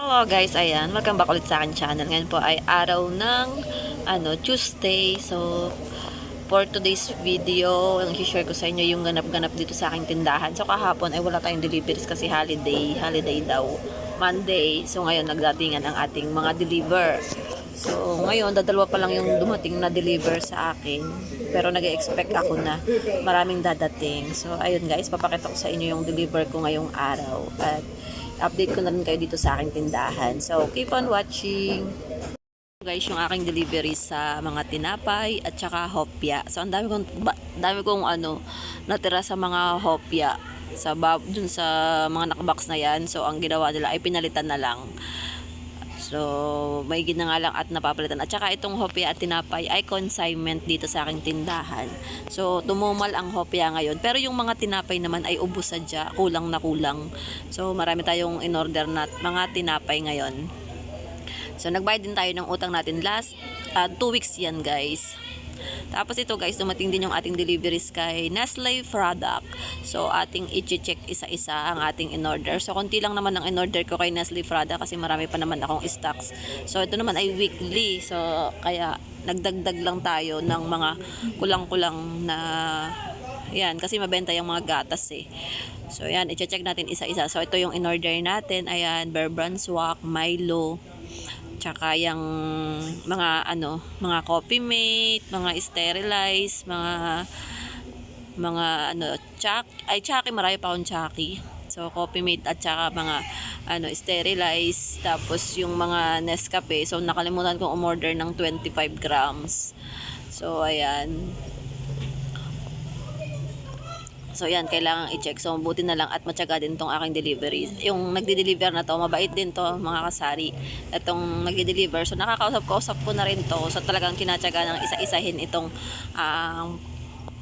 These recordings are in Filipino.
Hello guys, ayan, welcome back ulit sa akin channel. Ngayon po ay araw ng ano, Tuesday. So, for today's video, ang share ko sa inyo yung ganap-ganap dito sa aking tindahan. So, kahapon ay wala tayong deliveries kasi holiday, holiday daw. Monday. So, ngayon nagdatingan ang ating mga deliver. So, ngayon, dadalawa pa lang yung dumating na deliver sa akin. Pero nag expect ako na maraming dadating. So, ayun guys, papakita ko sa inyo yung deliver ko ngayong araw. At update ko na rin kayo dito sa aking tindahan. So, keep on watching. Guys, yung aking delivery sa mga tinapay at saka hopya. So, ang dami kong, ba, dami kong ano, natira sa mga hopya sa dun sa mga nakabox na yan. So, ang ginawa nila ay pinalitan na lang. So, may na nga lang at napapalitan. At saka itong hopya at tinapay ay consignment dito sa aking tindahan. So, tumumal ang hopya ngayon. Pero yung mga tinapay naman ay ubos sadya, kulang na kulang. So, marami tayong in-order na mga tinapay ngayon. So, nagbayad din tayo ng utang natin last 2 weeks yan guys. Tapos ito guys, dumating din yung ating deliveries kay Nestle product. So ating i-check isa-isa ang ating in-order. So konti lang naman ang in-order ko kay Nestle product kasi marami pa naman akong stocks. So ito naman ay weekly. So kaya nagdagdag lang tayo ng mga kulang-kulang na yan kasi mabenta yung mga gatas eh. So yan, i-check natin isa-isa. So ito yung in-order natin. Ayan, Bear Brand Swak, Milo, tsaka yung mga ano, mga coffee mate, mga sterilize, mga mga ano, chak, ay chaki, marami pa akong chaki. So, coffee mate at tsaka mga ano, sterilize. Tapos yung mga Nescafe. So, nakalimutan kong umorder ng 25 grams. So, ayan. So yan, kailangan i-check. So buti na lang at matyaga din tong aking delivery. Yung nagde-deliver na to, mabait din to mga kasari. Itong nagde-deliver. So nakakausap-kausap ko na rin to. So talagang kinatyaga ng isa-isahin itong ah,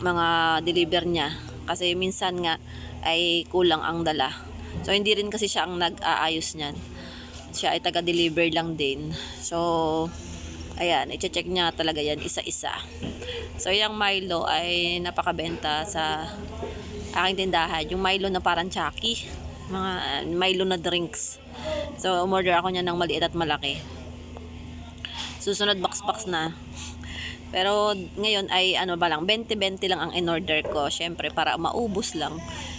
mga deliver niya. Kasi minsan nga ay kulang ang dala. So hindi rin kasi siya ang nag-aayos niyan. Siya ay taga-deliver lang din. So ayan, i-check niya talaga yan isa-isa. So yung Milo ay napakabenta sa aking tindahan. Yung Milo na parang Chucky. Mga Milo na drinks. So, umorder ako niya ng maliit at malaki. Susunod box-box na. Pero ngayon ay ano ba lang, 20-20 lang ang in-order ko. Syempre, para maubos lang.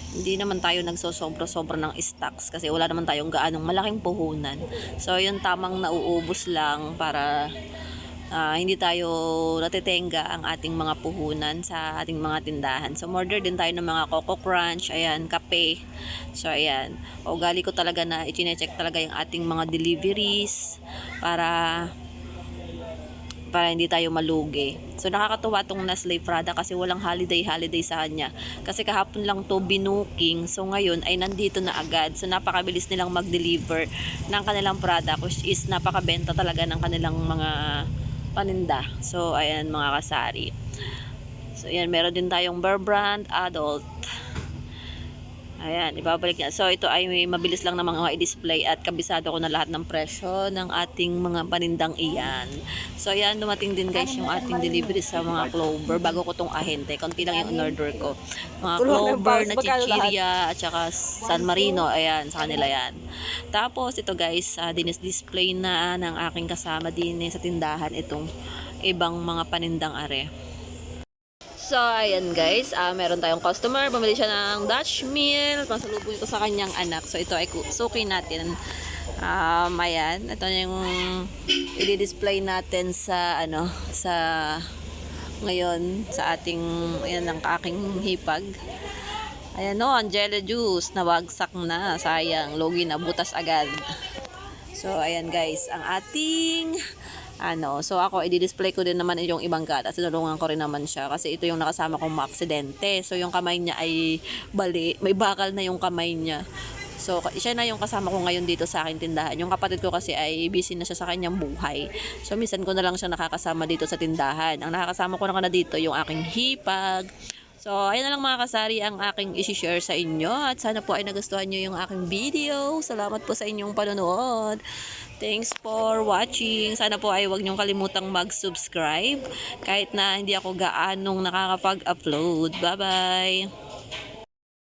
Hindi naman tayo nagsosobro-sobro ng stocks kasi wala naman tayong gaanong malaking puhunan. So, yun tamang nauubos lang para uh, hindi tayo natitenga ang ating mga puhunan sa ating mga tindahan. So, order din tayo ng mga Coco Crunch, ayan, kape. So, ayan. O, gali ko talaga na i-check talaga yung ating mga deliveries para para hindi tayo malugi. So nakakatuwa tong Nestle Prada kasi walang holiday holiday sa kanya. Kasi kahapon lang to binuking. So ngayon ay nandito na agad. So napakabilis nilang mag-deliver ng kanilang product which is napakabenta talaga ng kanilang mga paninda. So, ayan mga kasari. So, ayan, meron din tayong Bear Brand Adult. Ayan, ibabalik niya. So, ito ay mabilis lang naman mga i-display at kabisado ko na lahat ng presyo ng ating mga panindang iyan. So, ayan, dumating din guys yung ating delivery sa mga clover bago ko tong ahente. Konti lang yung in-order ko. Mga clover na chichirya at saka San Marino. Ayan, sa kanila yan. Tapos, ito guys, uh, dinis-display na ng aking kasama din eh, sa tindahan itong ibang mga panindang are. So, ayan guys, uh, meron tayong customer, bumili siya ng Dutch meal, pasalubong ito sa kanyang anak. So, ito ay suki natin. Um, ayan, ito yung i-display natin sa, ano, sa, ngayon, sa ating, ayan, ang aking hipag. Ayan no, Angela juice, nawagsak na, sayang, logi na, butas agad. So, ayan guys, ang ating ano, so ako i-display ko din naman yung ibang gatas. Tinulungan ko rin naman siya kasi ito yung nakasama kong maaksidente. So yung kamay niya ay bali, may bakal na yung kamay niya. So, siya na yung kasama ko ngayon dito sa akin tindahan. Yung kapatid ko kasi ay busy na siya sa kanyang buhay. So, minsan ko na lang siya nakakasama dito sa tindahan. Ang nakakasama ko na na dito yung aking hipag. So, ayun na lang mga kasari ang aking isi-share sa inyo. At sana po ay nagustuhan nyo yung aking video. Salamat po sa inyong panonood. Thanks for watching. Sana po ay huwag niyong kalimutang mag-subscribe kahit na hindi ako gaanong nakakapag-upload. Bye-bye!